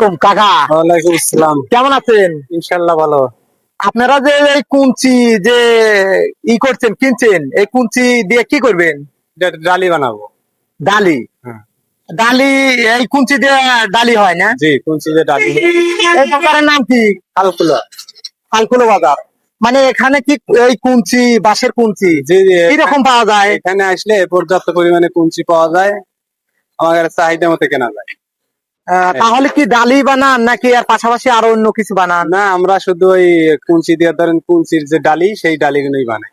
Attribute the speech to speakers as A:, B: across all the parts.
A: আলাইকুম কাকা।
B: ওয়ালাইকুম আসসালাম।
A: কেমন আছেন?
B: ইনশাল্লাহ ভালো।
A: আপনারা যে এই কুঞ্চি যে ই করছেন কিনছেন এই কুঞ্চি দিয়ে কি করবেন?
B: ডালি বানাবো।
A: ডালি?
B: হ্যাঁ।
A: ডালি এই কুঞ্চি দিয়ে ডালি হয় না?
B: জি কুঞ্চি যে ডালি।
A: এই বাজারের নাম কি?
B: আলকুলা
A: ফালকুলো বাজার। মানে এখানে কি এই কুঞ্চি বাঁশের কুঞ্চি? কীরকম পাওয়া যায়?
B: এখানে আসলে পর্যাপ্ত পরিমাণে কুঞ্চি পাওয়া যায়। আমাদের চাহিদা মতো কেনা যায়।
A: তাহলে কি ডালি বানান নাকি আর পাশাপাশি আরও অন্য কিছু বানান?
B: না আমরা শুধু ওই কুঞ্চি দিয়ে ধরেন কুঞ্চির যে ডালি সেই ডালিগুলোই বানাই।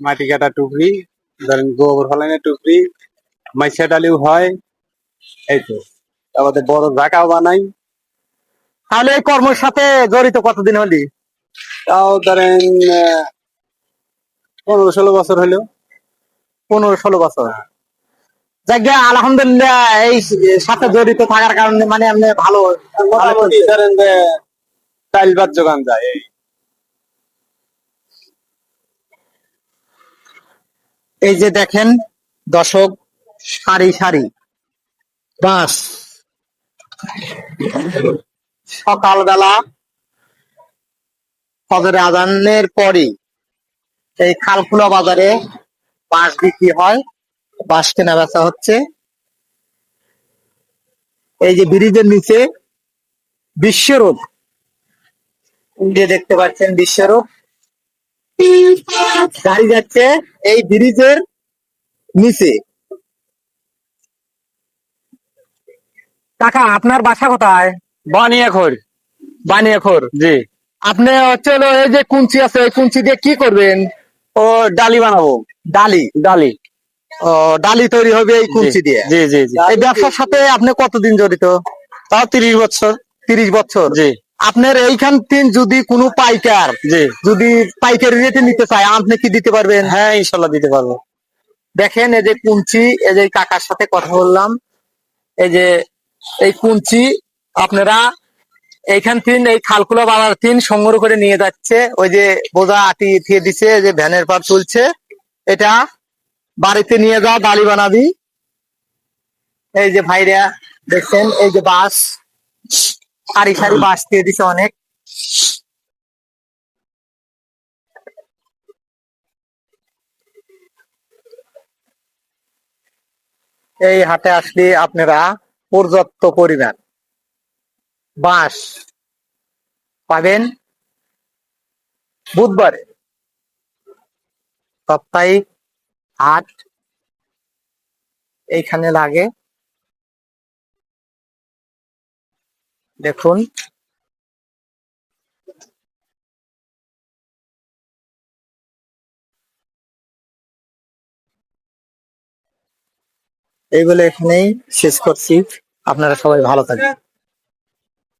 B: মাটি কাটা টুকরি ধরেন গোবর ফলানের টুকরি মাইসা ডালিও হয় এই তো। আমাদের বড় ঢাকাও বানাই।
A: তাহলে এই কর্মের সাথে জড়িত কতদিন হলি?
B: তাও ধরেন পনেরো ষোলো বছর হলো।
A: পনেরো ষোলো বছর। যাক আলহামদুলিল্লাহ এই সাথে জড়িত থাকার কারণে মানে আপনি ভালো।
B: মোটামুটি ধরেন যে চাইল বাদ যোগান যায় এই।
A: এই যে দেখেন দর্শক সারি সারি। বাস। সকালবেলা ফজরে আজানের পরই এই খালখুলা বাজারে বাঁশ বিক্রি হয়। বাঁশ কেনা বেচা হচ্ছে। এই যে ব্রিজের নিচে বিশ্বরূপ। যে দেখতে পাচ্ছেন বিশ্বরূপ। গাড়ি যাচ্ছে এই ব্রিজের নিচে। কাকা আপনার বাসা কোথায়?
B: বানিয়াখোর।
A: বানিয়াখোর
B: জি।
A: আপনি হচ্ছে এই যে কুঞ্চি আছে এই কুঞ্চি দিয়ে কি করবেন?
B: ও ডালি বানাবো।
A: ডালি।
B: ডালি।
A: ডালি তৈরি হবে এই কুঞ্চি দিয়ে?
B: জি জি জি।
A: এই ব্যবসার সাথে আপনি কতদিন জড়িত?
B: তাও তিরিশ বছর।
A: তিরিশ বছর?
B: জি।
A: আপনার এইখান তিন যদি কোনো পাইকার
B: জি।
A: যদি পাইকারি রেটে নিতে চায় আপনি কি দিতে পারবেন?
B: হ্যাঁ ইনশাল্লাহ দিতে পারব।
A: দেখেন এই যে কুঞ্চি এই যে কাকার সাথে কথা বললাম। এই যে এই কুঞ্চি আপনারা এইখান তিন এই খালকুলা বাবার তিন সংগ্রহ করে নিয়ে যাচ্ছে। ওই যে বোঝা আটি থিয়ে দিছে যে ভ্যানের পার চলছে এটা বাড়িতে নিয়ে যা ডালি বানাবি। এই যে ভাইরা, দেখছেন, এই যে বাস। সারি সারি বাস দিয়ে দিছে অনেক। এই হাটে আসলে আপনারা পর্যাপ্ত পরিমাণ বাঁশ পাবেন বুধবারে। সাপ্তাহিক হাট এইখানে লাগে। দেখুন। এইগুলো এখানেই শেষ করছি। আপনারা সবাই ভালো থাকবেন।